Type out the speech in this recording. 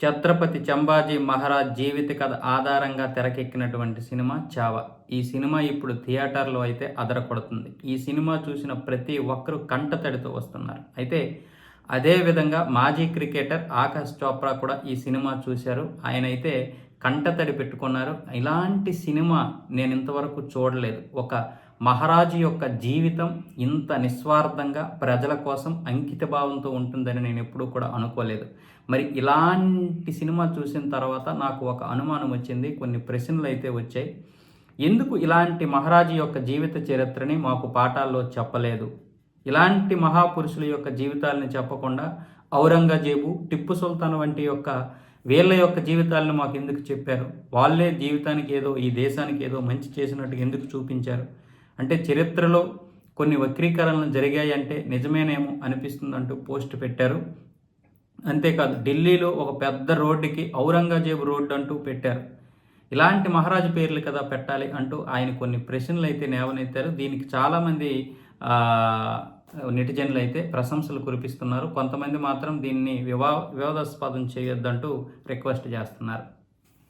ఛత్రపతి చంబాజీ మహారాజ్ జీవిత కథ ఆధారంగా తెరకెక్కినటువంటి సినిమా చావా. ఈ సినిమా ఇప్పుడు థియేటర్లో అయితే అదరకొడుతుంది ఈ సినిమా చూసిన ప్రతి ఒక్కరూ కంటతడితో వస్తున్నారు. అయితే అదేవిధంగా మాజీ క్రికెటర్ ఆకాష్ చోప్రా కూడా ఈ సినిమా చూశారు. ఆయన అయితే కంటతడి పెట్టుకున్నారు. ఇలాంటి సినిమా నేను ఇంతవరకు చూడలేదు. ఒక మహారాజు యొక్క జీవితం ఇంత నిస్వార్థంగా ప్రజల కోసం అంకిత భావంతో ఉంటుందని నేను ఎప్పుడూ కూడా అనుకోలేదు. మరి ఇలాంటి సినిమా చూసిన తర్వాత నాకు ఒక అనుమానం వచ్చింది కొన్ని ప్రశ్నలు అయితే వచ్చాయి. ఎందుకు ఇలాంటి మహారాజు యొక్క జీవిత చరిత్రని మాకు పాఠాల్లో చెప్పలేదు? ఇలాంటి మహాపురుషుల యొక్క జీవితాలని చెప్పకుండా ఔరంగజేబు టిప్పు సుల్తాన్ వంటి యొక్క వీళ్ళ యొక్క జీవితాలను మాకు ఎందుకు చెప్పారు? వాళ్ళే జీవితానికి ఏదో ఈ దేశానికి ఏదో మంచి చేసినట్టు ఎందుకు చూపించారు? అంటే చరిత్రలో కొన్ని వక్రీకరణలు జరిగాయంటే నిజమేనేమో నిజమేనేమో అనిపిస్తుందంటూ పోస్ట్ పెట్టారు. అంతేకాదు ఢిల్లీలో ఒక పెద్ద రోడ్డుకి ఔరంగజేబు రోడ్డు అంటూ పెట్టారు. ఇలాంటి మహారాజు పేర్లు కదా పెట్టాలి అంటూ ఆయన కొన్ని ప్రశ్నలు అయితే నేవనెత్తారు. దీనికి చాలామంది నెటిజన్లు అయితే ప్రశంసలు కురిపిస్తున్నారు. కొంతమంది మాత్రం దీన్ని వివా వివాదాస్పదం చేయొద్దంటూ రిక్వెస్ట్ చేస్తున్నారు.